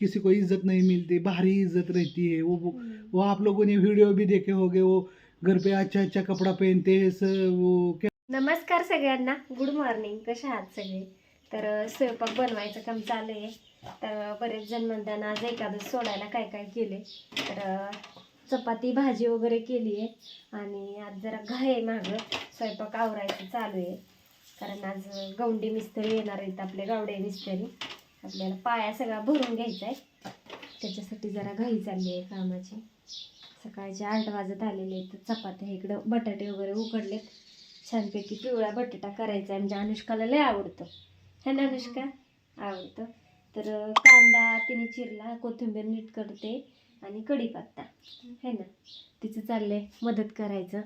किसी को इज्जत नहीं मिलती बाहरी इज्जत रहती है। वो वो आप लोगों ने वीडियो भी देखे होंगे वो घर पे अच्छा अच्छा कपड़ा पहनते हैं स- वो क्या नमस्कार सगळ्यांना गुड मॉर्निंग कशा आहात सगळे? तर स्वयंपाक बनवायचं काम चालू आहे. तर बरेच जण म्हणतात आज एखादं सोडायला काय काय केले तर चपाती भाजी वगैरे केली आहे. आणि आज जरा घाई आहे मागं. स्वयंपाक आवरायचं चालू आहे. कारण आज गौंडी मिस्त्री येणार आहेत आपले गावडे मिस्त्री. आपल्याला पाया सगळा भरून घ्यायचा आहे त्याच्यासाठी जरा घाई चालली आहे कामाची. सकाळचे आठ वाजत आलेले आहेत. चपात्या इकडं बटाटे वगैरे उकडलेत. छानपैकी पिवळा बटाटा करायचा आहे म्हणजे अनुष्काला लय आवडतं. है ना अनुष्का? आवडतं. तर कांदा तिने चिरला कोथिंबीर नीट करते आणि कढीपत्ता. है ना? तिचं चाललंय मदत करायचं.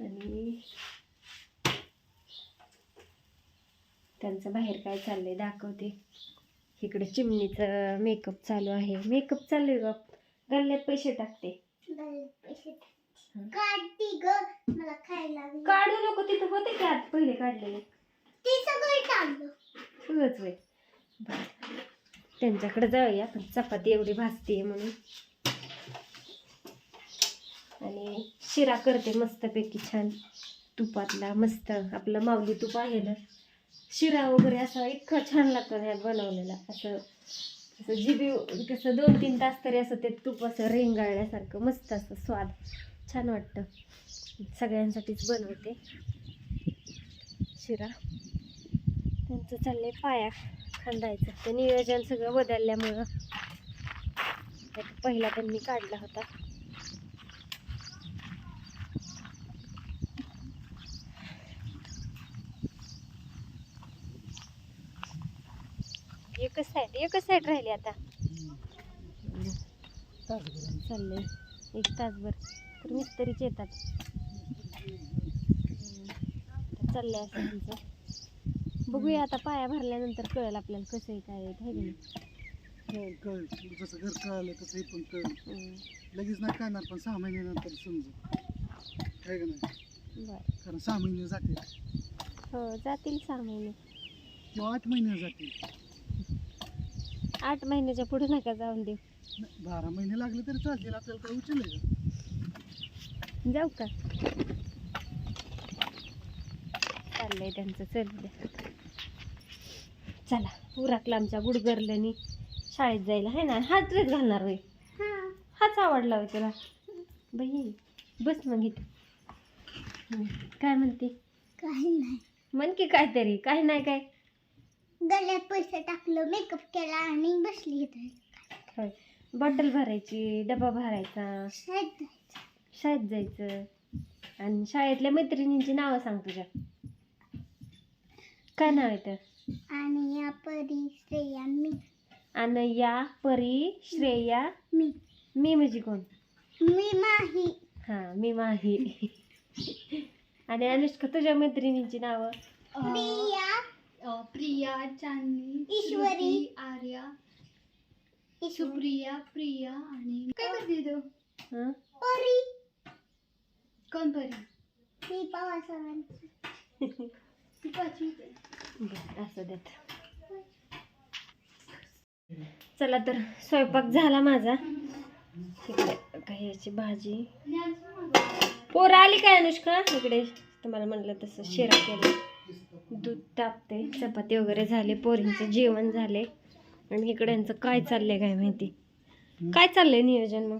आणि त्यांचं बाहेर काय चाललंय दाखवते. इकडे चिमणीचं मेकअप चालू आहे. मेकअप चालू आहे ग गल्ल्यात पैसे टाकते. काढती ग. मला खायला लागली. काढू नको तिथं होते की? आत पहिले काढलेले ते सगळं टाकलं. सगळंच वय त्यांच्याकडे जाऊया. पण चपाती एवढी भाजते म्हणून. आणि शिरा करते मस्तपैकी छान. तुपातला मस्त. आपलं माऊली तूप आहे ना. शिरा वगैरे असा इतका छान लागतो ह्यात बनवलेला. असं असं जिबी कसं दोन तीन तास तरी असं ते तूप असं रेंगाळल्यासारखं मस्त असं स्वाद. छान वाटतं. सगळ्यांसाठीच बनवते. शिरा. त्यांचं चाललंय पाया खांदायचं ते नियोजन सगळं बदलल्यामुळं. त्यात पहिला त्यांनी काढला होता. एकच साईड एकच साईड राहिली आता. चाललंय. एक तासभर. तर मिस्त्रीच येतात. चाललंय असं त्यांचं बघूया आता पाया भरल्यानंतर कळेल आपल्याला कसं आहे काय आहे है की नाही कळ कळ जसं घर कळालं तसं हे पण कळ. लगेच नाही कळणार पण सहा महिन्यानंतर समजू आहे का नाही? बरं. कारण सहा महिने जातील. हो जातील सहा महिने. किंवा आठ महिने जातील. आठ महिन्याच्या पुढे नका जाऊन देऊ. बारा महिने लागले तरी चालतील आपल्याला काय उचल आहे का? जाऊ का? चाललंय त्यांचं चल द्या चला उराकला आमच्या गुडगरल्यानी शाळेत जायला है ना? हाच ड्रेस घालणार होय. हा. हाच आवडला होय तुला. बाई बस मग इथं. काय म्हणते? काही नाही. म्हण की काहीतरी काय नाही काय? गळ्यात पैसे टाकलं मेकअप केला आणि बसली इथे. होय. बॉटल भरायची डबा भरायचा शाळेत जायचं. शाळेत जायचं. आणि शाळेतल्या मैत्रिणींची नावं सांग तुझ्या. काय नाव आहे तर आणि या परी श्रेया मी. अनया परी श्रेया मी. मी म्हणजे कोण? मी माही. हां मी माही. आणि अनुष्का तुझ्या मैत्रिणींची नावं? प्रिया प्रिया चांदणी ईश्वरी. श्रुती, आर्या सुप्रिया प्रिया आणि काय करते तू? हं? परी. कोण परी? पवार सरांची. ती पाचवीत आहे. बरं, असं देत चला तर स्वयंपाक झाला माझा. इकडे काही याची भाजी पोर आली काय अनुष्का? इकडे तुम्हाला म्हणलं तसं शिरा केलं. दूध तापते चपाती वगैरे झाले पोरींचं जेवण झाले. आणि इकडे यांचं काय चाललंय काय माहिती? काय चाललंय नियोजन मग?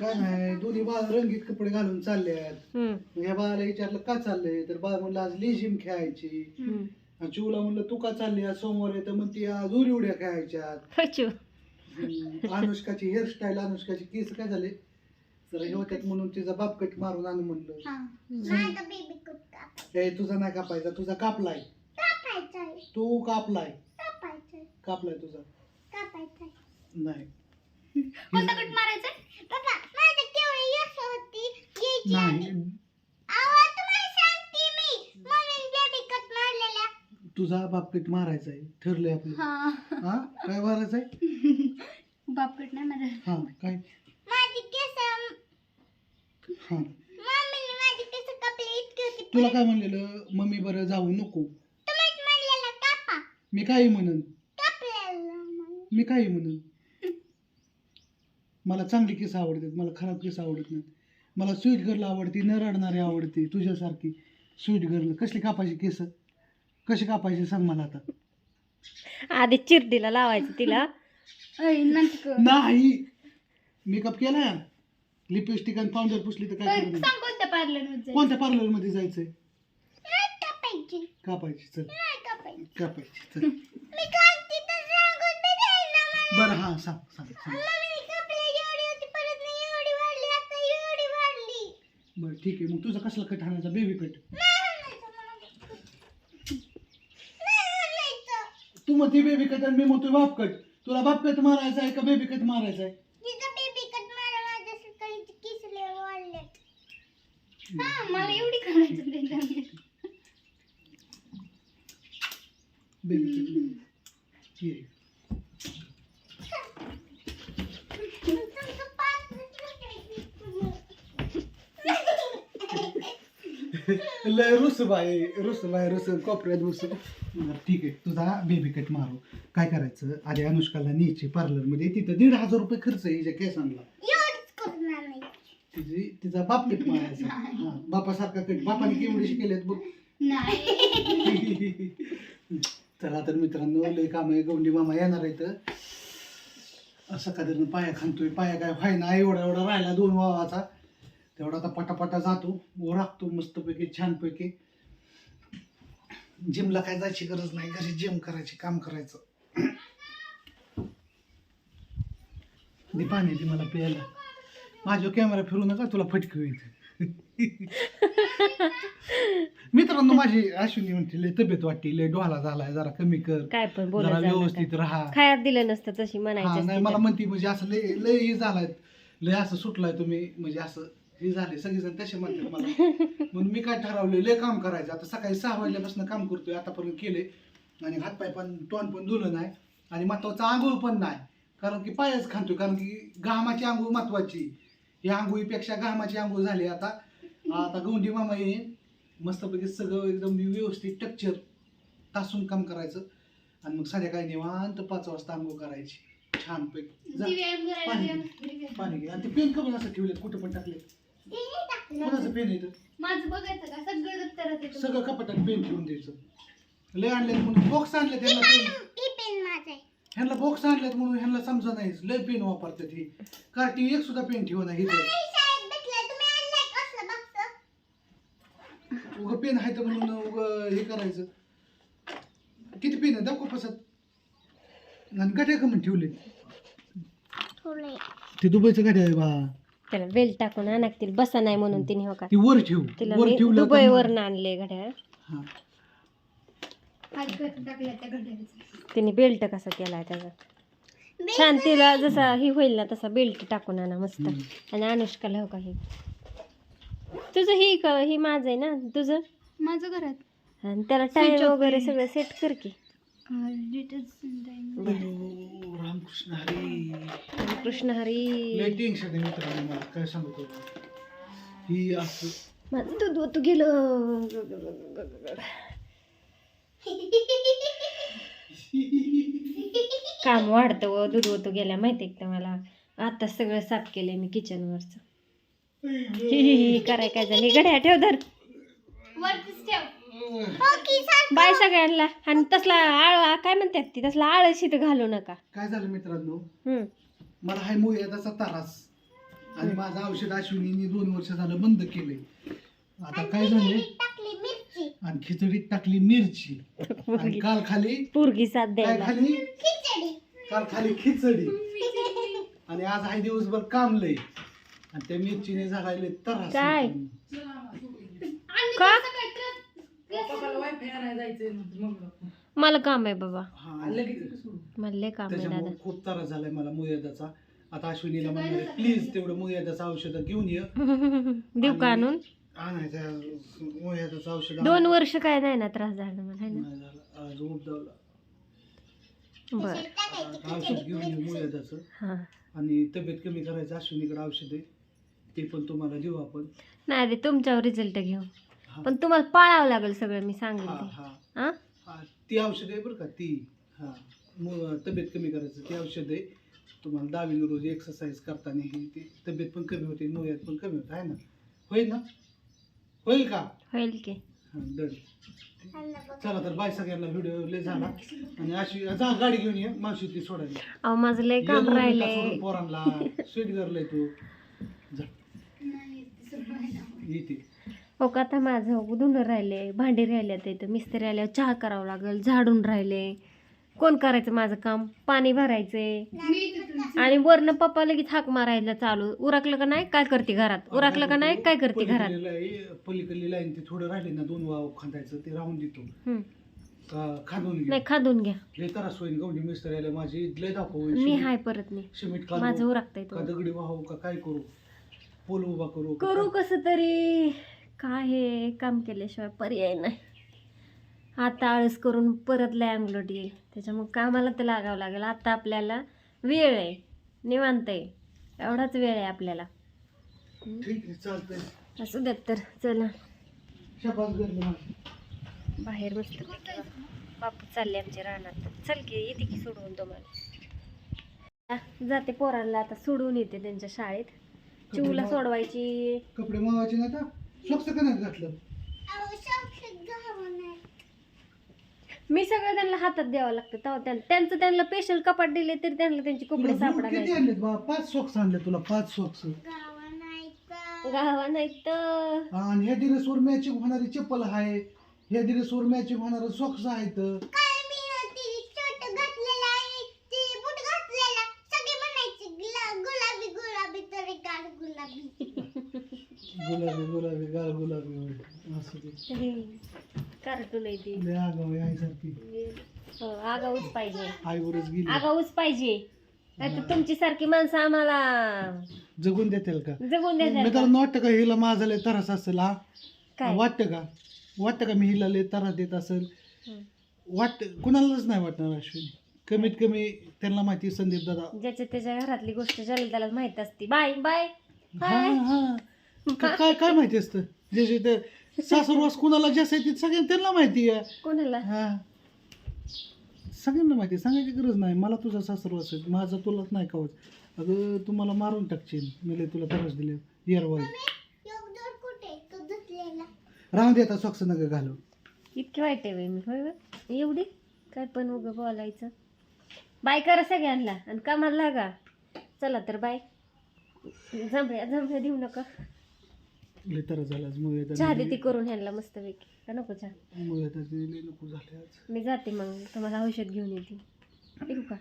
काय नाही दोन्ही बाळ रंगीत कपडे घालून चालले आहेत हम्म, या बाळाला विचारलं का चाललंय? तर बाळ म्हणलं आज लेझिम खेळायची. हम्म. आणि चिवला म्हणलं तू का चालली आज सोमवार आहे? तर म्हणते आज उरी उड्या खेळायच्या खचू हम्म, अनुष्काची हेअरस्टाईल अनुष्काची केस काय झाले? जरा हे होत्यात म्हणून तिचा बाप कट मारून आणू म्हणलं. हा. बेबी हे तुझा नाही कापायचा तुझा कापलाय. तू कापलाय. कापलाय तुझा. नाही. कोणता कट मारायचा बाबा माझी केवढी यश होती यायची नाही. आवा तुम्हाला सांगते मी. मम्मीने बेबी कट मारलेला तुझा बाप कट मारायचा आहे ठरलंय आपलं. हा. हा? काय मारायचं आहे बाप कट नाही माझा हा काय? माझी केस हा मम्मीने माझी केस कापली इतकी होती तुला काय म्हणलेलं? मम्मी बरं जाऊ नको. तुम्हीच म्हणलेला कापा. मी काही म्हणन. कापलेला मग. मी काही म्हणन. मला चांगली केस आवडतात मला खराब केस आवडत नाहीत. मला स्वीट गर्ल आवडती न रडणारी आवडते तुझ्यासारखी स्वीट गर्ल कसली कापायची केस? कशी कापायची सांग मला आता. आधी चिरडीला लावायचं तिला. अय, नंतर कर. नाही मेकअप केला लिपस्टिक आणि पावडर पुसली तर काय करायचं? सांग कोणत्या पार्लरमध्ये कोणत्या पार्लरमध्ये जायचंय कापायची. कापायची चल. नाही कापायची. कापायची चल. मी काढते तर सांगून बी देईल ना मला. बरं हा सांग सांग सांग. मम्मीने कापली एवढी होती परत नाही एवढी वाढली आता एवढी वाढली. बरं ठीक आहे. मग तुझा कसला कट आणायचा? Baby cut. नाही म्हणायचं मला. नाही म्हणायचं. तू मग ती बेबी कट आणि मी मग तू बाप कट. तुला बाप कट मारायचा आहे का बेबी कट मारायचा आहे तिचं baby cut मला माझ्या सकाळी केस लय वाढलेत. हा मला एवढी करायचं ते नाही. बेबी कट ये तुमचं पाच मिनिटं लय रुसबाई रुसबाई रुस कोपऱ्यात रुस. ठीक आहे तुझा बेबी कट मारू. काय करायचं? आधी अनुष्काला न्यायची पार्लरमध्ये तिथं दीड हजार रुपये खर्च आहे हिच्या केसांना. तिची बाप कट मारायचा. हा बापासारखा कट बापाने केवढे शिकेलेत बघ? नाही. चला तर मित्रांनो लय काम आहे. गौंडी मामा येणार आहेत. असं कधी पाया खांतोय पाया काय व्हायना एवढा एवढा राहिला दोन वावाचा. तेवढा आता पटापटा जातो. ओळखतो मस्तपैकी छानपैकी. जिमला काय जायची गरज नाही. घरी जिम करायची काम करायचं. दे पाणी दे मला प्यायला. माझ्या कॅमेरा फिरू नका तुला फटकू येते मित्रांनो माझी अश्विनी म्हणते लय तब्येत वाटते लय डोहाला झालाय जरा कमी कर. काय पण जरा व्यवस्थित राहा. खायला दिलं नसतं तशी हा म्हणायची नाही मला म्हणते म्हणजे असं लय लय हे झालाय लय असं सुटलाय तुम्ही म्हणजे असं हे झाले सगळेजण तसे म्हणतात मला. म्हणून मी काय ठरवले लय काम करायचं. आता सकाळी सहा वाजल्यापासून काम करतोय आतापर्यंत केले आणि हातपाय पण तोंड पण धुलं नाही. आणि महत्वाचं आंघोळ पण नाही. कारण की पायच खातोय कारण की घामाची आंघोळ महत्वाची. या आंघोळीपेक्षा घामाची आंघोळ झाली आता आता गौंडी मामा येईन मस्तपैकी सगळं एकदम व्यवस्थित टक्चर तासून काम करायचं आणि मग संध्याकाळी निवांत पाच वाजता आंघोळ करायची जा. व्यायाम करायला पाणी. पाणी घे आणि ते पेन करून असं ठेवले कुठं पण टाकले ते नाही टाकलं. कोणाचं पेन येतं माझं बघायचं का सगळं दप्तरात येतं. सगळं कपाटात पेन ठेवून द्यायचं लय म्हणून बॉक्स आणलेत ह्यांना पेन पेन माझं आहे. ह्यांना बॉक्स आणलेत म्हणून ह्यांना समजा नाही. लय पेन वापरतात ही. कार्टी एक सुद्धा पेन ठेव नाही? उगं पेन आहे तर म्हणून उगं हे करायचं. किती पेन आहे? दाखव पसत. आणि का म्हणून ठेवले. ते दुबईचं गाठ्या आहे बा. त्याला बेल्ट टाकून आणतील बसा नाही म्हणून तिने हो का? ती वर ठेव. वर ठेवलं दुबई आणले घड्याळ हा हात करत टाकल्या त्या घड्याळाचं. तिने बेल्ट कसा केलाय त्याचा? छान तिला जसा ही होईल ना तसा बेल्ट टाकून आणा मस्त. आणि अनुष्काला हो का हे? तुझं ही क- ही माझं आहे ना तुझं? माझं घरात. आणि त्याला off वगैरे. सगळं सेट कर की. रामकृष्ण हरी. कृष्ण हरी. लय टेन्शन आहे मित्रांनो मला काय सांगतो. ही असं माझं दूध तू गेलं. काम वाढतं व दूध ओतू गेल्या माहिती का मला आता सगळं साफ केलंय मी किचनवरच कराय काय झालं? घड्या ठेव धर. वरतीच ठेव. हो. बाय सगळ्यांना. आणि तसला आळ काय म्हणतात ती? तसला आळशीत घालू नका. काय झालं मित्रांनो? हम्म. मला हाय मुयाचा त्रास. आणि माझं औषध अश्विनीने दोन वर्ष झालं बंद केलंय. आता काय झालंय? टाकली मिरची. आणि खिचडीत टाकली मिरची. आणि काल खाली पोरगी साथ काय द्यायला. खाली? खिचडी. काल खाली खिचडी. आणि आज हाय दिवसभर कामलंय आणि त्या मिरचीने झालाय त्रास. काय? आणि का? कसं काय तर- मला काम आहे बाबा. हा मला लय काम आहे दादा. त्याच्यामुळे खूप त्रास झालाय मला मुयादाचा. आता अश्विनीला म्हणणार प्लीज तेवढं मुयादाचं औषध घेऊन ये. देऊ का आणून? आणायचं मुयादाचं औषध दोन वर्ष काय नाही ना त्रास झाला मला है ना? नाही झालं. आज बर. औषध घेऊन हा. आणि तब्येत कमी करायचं अश्विनीकडे औषध आहे. ते पण तुम्हाला देऊ आपण. नाही रे तुमच्यावर रिझल्ट घेऊ. हा. पण तुम्हाला पाळावं लागेल सगळं मी सांगेल हा ते हा. हा हा ती औषध आहे बरं का ती. हा. मग तब्येत कमी करायचं ती औषध आहे. तुम्हाला दहावीनं रोज एक्सरसाइज करताना ही ती तब्येत पण कमी होते नोयात पण कमी होत आहे ना? होईल ना? होईल का? होईल की. हा. चला तर बाय सगळ्यांना व्हिडिओ लय झाला. आणि अशी जा गाडी घेऊन ये मावशी ती सोडायला. अहो माझं लय ये काम दोन मिनिटात राहिलंय. सोडून पोरांना स्वीट करलंय तू. जा. येते. हो का आता माझं धुणं राहिले भांडी राहिले आता इथं मिस्त्री आल्यावर चहा करावं लागेल झाडून राहिले कोण करायचं माझं काम? पाणी भरायचंय. मी आणि वरनं पप्पा लगेच हाक मारायला चालू. उरकलं का नाही? काय करते घरात? उरकलं का नाही? काय करते घरात? पलीकडली लाई- पलीकडली लाईन ती थोडं राहिली ना दोन वाव खांदायचं ते राहून देतो. का खांदून नाही खादून घ्या. लय त्रास होईल गवडी मिस्त्री आले माझी लय दाखव मी हाय परत नाही. सिमेंट माझं काढू का तो दगडी वाहू का काय करू? पोल उभा करू का करू? कसं तरी? काय हे? काम केल्याशिवाय पर्याय नाही. आता आळस करून परत लय अंगलट येईल. त्याच्यामुळे कामाला तर लागावं लागेल. आता आपल्याला वेळ आहे. निवांत आहे. एवढाच वेळ आहे आपल्याला. ठीक आहे चालतंय. असू देत तर चला. बाहेर मस्त बापू चालले आमचे रानात. चल की येते की सोडवून तुम्हाला. जाते पोरांना आता सोडवून येते त्यांच्या शाळेत. चिवला सोडवायची. कपडे मावायचे ना घातलं अहो, सॉक्स घालून आहे. मी सगळं त्यांना हातात द्यावं लागतं तेव्हा त्यां- त्यांचं त्यांना स्पेशल कपाट दिले तरी त्यांना त्यांचे कपडे बूट सापडा किती नाही. आणलेत बा? पाच सॉक्स आणले तुला पाच सॉक्स गावा नाही तर. आणि ह्या ड्रेसवर मॅचिंग होणारी चप्पल आहे. ह्या ड्रेसवर मॅचिंग होणारे सॉक्स आहेत. काय मी ना ती शर्ट घातलेला आहे. ती बूट घातलेला. सगळे म्हणायचे गुला- गुलाबी गुलाबी. गुलाबी. असं कार्टून आहे ती. लय आहे आईसारखी. हो, आगाऊच पाहिजे. आईवरच गेली. आगाऊच पाहिजे. तर तुमची सारखी माणसं आम्हाला जगून देतील का? जगून मी तर वाटतं का हिला माझा लय त्रास असेल हा? काय? वाटतं का? वाटतं का मी हिला लय त्रास देत असेल? हं. वाटत कुणालाच नाही वाटणार अश्विनी. कमीत कमी त्यांना माहिती संदीप दादा. ज्याच्या त्याच्या घरातली गोष्ट झाली त्याला माहीत असते. Bye bye. हा हा. का- काय काय माहिती असतं? जे जे ते सासरवास कुणाला जास्त आहे ते सगळ्यांना त्यांना माहिती आहे. कोणाला? हा. सगळ्यांना माहिती आहे. सांगायची गरज नाही. मला तुझा सासरवास आहे. माझा तुलाच नाही कवच अगं तुम्हाला मारून टाकशील. मी लय तुला त्रास दिले. धुतलेला राहून दे आता सॉक्स नका घालू इतकी वाईट आहे बाई मी. होय? एवढी? काय पण उगं बोलायचं. बाय करा सगळ्यांना. आणि कामाला लागा. चला तर बाय. जांभळ्या जांभळ्या देऊ नका. लय त्रास झाला आज. मुळे चहा देते करून ह्यांना मस्त पैकी का नको चहा? मुळे लय नको झाले आज. मी जाते मग. तुम्हाला औषध घेऊन येते. का?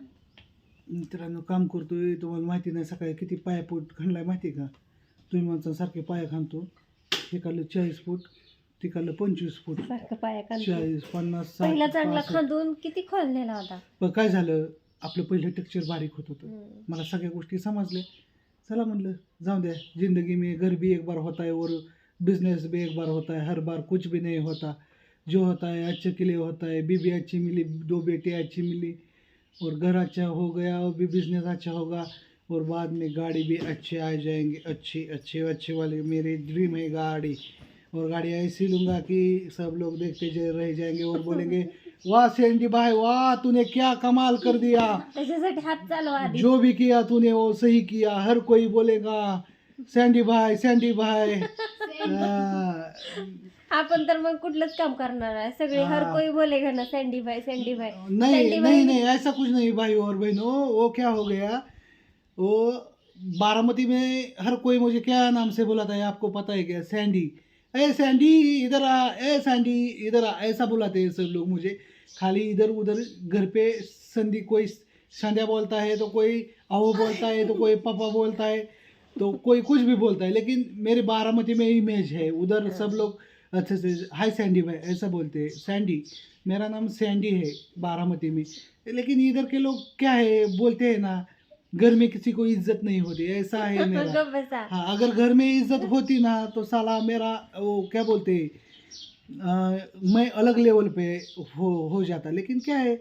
मित्रांनो काम करतोय. तुम्हाला माहिती नाही सकाळी किती पाया फूट खणलाय माहिती आहे का? तुम्ही म्हणता सारखे पाया खांदतो. हे काढलं चाळीस फूट ते काढलं पंचवीस फूट. सारखं पाया चाळीस पन्नास साठ, पहिला चांगला पासष्ट. खांदून किती खोल नेला होता? पण काय झालं? आपलं पहिलं टेक्चर बारीक होत होतं. हम्म. मला सगळ्या गोष्टी समजल्या. चला म्हणलं, जाऊ द्या, ज़िंदगी में घर भी एक बार होता है और बिज़नेस भी एक बार होता है, हर बार कुछ भी नहीं होता। जो होता है, अच्छे के लिए होता है बीबी अच्छी मिली, दो बेटे अच्छी मिली, और घर अच्छा हो गया, और भी बिज़नेस अच्छा होगा, और बाद में गाड़ी भी अच्छे आ जाएँगे, अच्छी, अच्छे अच्छे वाले, मेरी ड्रीम है गाड़ी। और गाड़ी ऐसी लूँगा कि सब लोग देखते रह जाएँगे और बोलेंगे वाह सेंडी भाई वाह तूने क्या कमाल कर दिया। त्याच्यासाठी हात चालवा आधी. जो भी किया तूने वो सही किया हर कोई बोलेगा सैंडी भाई सैंडी भाई. हाँ, आपण तर मग कुठलंच काम करणार आहे. सगळे हर हाँ. कोई बोलेगा ना सँडी भाई सँडी भाई. नहीं सैंडी नहीं भाई नहीं ऐसा कुछ नहीं भाई और बहनों वो क्या हो गया? वो बारामती में हर कोई मुझे क्या नाम से बुलाता है आपको पता है क्या? सैंडी। ए सैंडी इधर आ ए सैंडी इधर आ। ऐसा बुलाते हैं सब लोग मुझे। खाली इधर उधर घर पे संधि कोई संध्या बोलता है तो कोई अहो बोलता है तो कोई पापा बोलता है तो कोई कुछ भी बोलता है। लेकिन मेरे बारामती में इमेज है उधर सब लोग अच्छे से हाय सैंडी भाई ऐसा बोलते हैं। सैंडी मेरा नाम सैंडी है बारामती में। लेकिन इधर के लोग क्या है बोलते हैं ना घर में किसी को इज़्ज़त नहीं होती ऐसा है मेरा। हाँ अगर घर में इज़्ज़त होती ना तो साला मेरा वो क्या बोलते अ, मैं अलग लेवल पे हो हो जाता। लेकिन क्या है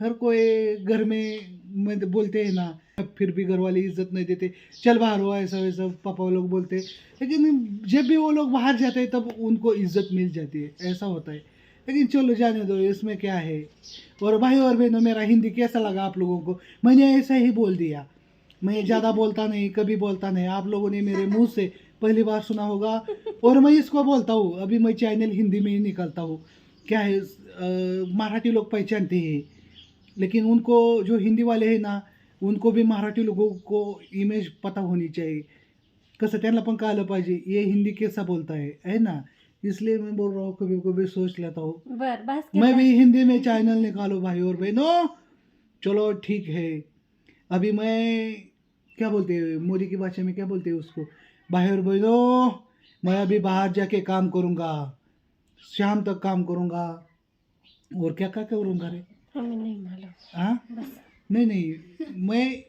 हर कोई घर में मैं तो बोलते हैं ना फिर भी घर वाले इज़्ज़त नहीं देते। चल बाहर हो ऐसा वैसा पापा लोग बोलते। लेकिन जब भी वो लोग बाहर जाते हैं तब उनको इज़्ज़त मिल जाती है ऐसा होता है। लेकिन चलो जाने दो इसमें क्या है? और भाई और बहनों मेरा हिंदी कैसा लगा आप लोगों को? मैंने ऐसा ही बोल दिया। मैं ज़्यादा बोलता नहीं कभी बोलता नहीं। आप लोगों ने मेरे मुँह से पहली बार सुना होगा और मैं इसको बोलता हूँ। अभी मैं चैनल हिंदी में ही निकालता हूँ। क्या है मराठी लोग पहचानते हैं। लेकिन उनको जो हिंदी वाले हैं ना उनको भी मराठी लोगों को इमेज पता होनी चाहिए। कसं त्यांना पण कळलं पाहिजे ये हिंदी कैसा बोलता है है ना? इसलिए मैं बोल रहा हूँ कभी कभी सोच लेता हूँ। मैं भी हिंदी में चैनल निकालो भाई और बहनों। चलो ठीक है। अभी मैं क्या बोलते हैं मोदी की भाषा में क्या बोलते हैं उसको? बाहर बहनों मैं अभी बाहर जाके काम करूँगा शाम तक काम करूँगा। और क्या क्या करूँगा रे हमें नहीं मालूम। हाँ? नहीं नहीं मैं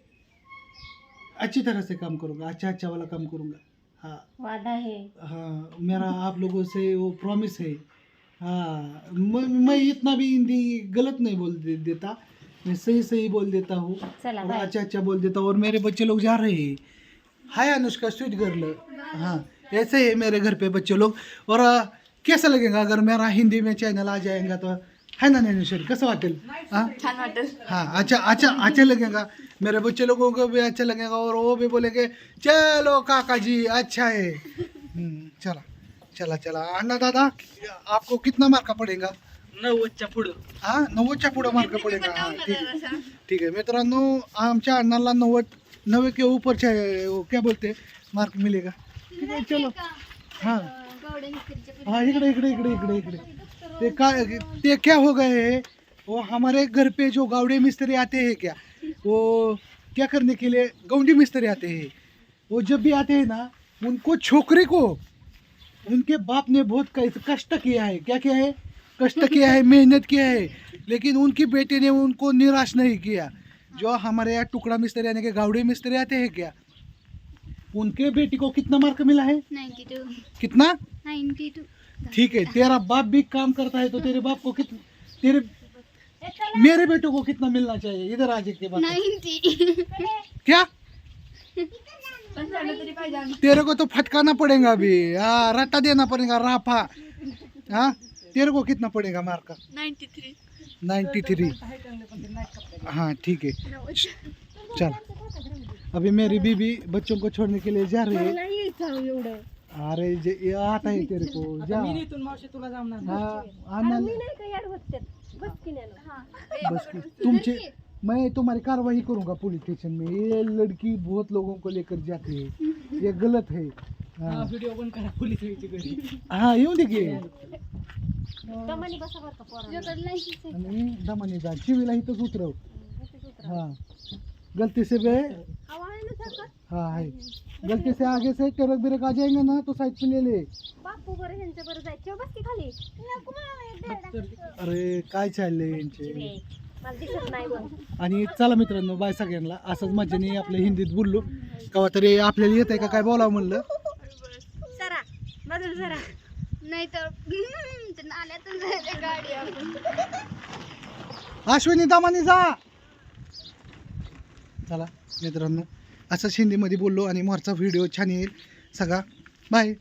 अच्छी तरह से काम करूँगा अच्छा अच्छा वाला काम करूँगा। हाँ। वादा है। हाँ मेरा आप लोगों से वो प्रॉमिस है। हाँ मैं मैं इतना भी हिंदी गलत नहीं बोल दे, देता। मैं सही सही बोल देता हूँ। और अच्छा अच्छा बोल देता हूँ। और मेरे बच्चे लोग जा रहे हैं। हाय अनुष्का स्वीट गर्ल हाँ ऐसे है मेरे घर पे बच्चे लोग। और अ, कैसा लगेगा अगर मेरा हिंदी में चैनल आ जाएगा तो? है ना ज्ञानेश्वरी कसं वाटेल? हाँ? हाँ अच्छा अच्छा अच्छा लगेगा। मेरे बच्चे लोगों को भी अच्छा लगेगा और वो भी बोलेंगे चलो काका जी अच्छा है। हम्म, चला चला चला। अन्ना दादा आपको कितना मार्का पडेगा? नव्वदच्या पुढं. हा नव्वदच्या पुढे मार्क पडेगा हा ठीक आहे. ठीक आहे. मित्रांनो आमच्या अण्णाला नव्वद नव्वे के वो क्या बोलते. मार्क मिलेगा ठीक आहे चलो. हाँ. हाँ इकडे इकडे इकडे इकडे इकडे. ते काय ते क्या हो गए? है वो हमारे घर पे जो गावड़े मिस्त्री आते हैं क्या? वो क्या करने के लिए गौंडी मिस्त्री आते हैं? वो जब भी आते हैं ना उनको छोकरे को उनके बाप ने बहुत क- कष्ट किया है। क्या किया है? कष्ट किया है मेहनत किया है लेकिन उनकी बेटे ने उनको निराश नहीं किया। जो हमारे यहाँ टुकड़ा मिस्त्री यानी कि गावड़े मिस्त्री आते हैं क्या? उनके बेटी को कितना मार्क मिला है? कितना? ठीक है तेरा बाप भी काम करता है तो तेरे बाप को कितना तेरे मेरे बेटों को कितना मिलना चाहिए? इधर आज के बाद क्या? तेरे को तो फटकाना पड़ेगा अभी। हाँ रट्टा देना पड़ेगा राफा। हाँ? तेरे को कितना पड़ेगा मार्क? थ्री। Ninety three. हाँ ठीक है। चल। अभी मेरी बीबी बच्चों को छोड़ने के लिए जा रही है। अरे जे ये आता है तेरे को। जा। इथून मावशी तुला जमणार हाँ का बस की बस तुमचे मैं तुम्हारी कार्रवाई करूँगा पुलिस स्टेशन में। ये लड़की बहुत लोगों को लेकर जाती है। ये गलत है। हाँ। करा पोलीस हाँ येऊ दे की। दमानी बसा बरं का पोरांनो. आणि दमाने जा. चिवीला इथंच उतरव. हाँ. गलती से सारखं? हाँ है गलती से आगे से ट्रक बिरक आ जाएंगे ना तो साइड पे ले ले. बापू बरं ह्यांच्या बरं जायचं बस की खाली. नको मला अरे काय चाललंय यांचे? विवेक, मला दिसत नाही मग आणि चला मित्रांनो बाय सगळ्यांना. असंच मजेने आपल्या हिंदीत बोललो. कवा तरी आपल्याला येत आहे का काय बोलावं म्हणलं? सरा बदल सरा. नाही तर नाल्यातून जायचं गाडी आपण अश्विनी दामानी जा. चला मित्रांनो असंच हिंदीमध्ये बोललो आणि मोरचा व्हिडिओ छान येईल. सगळा बाय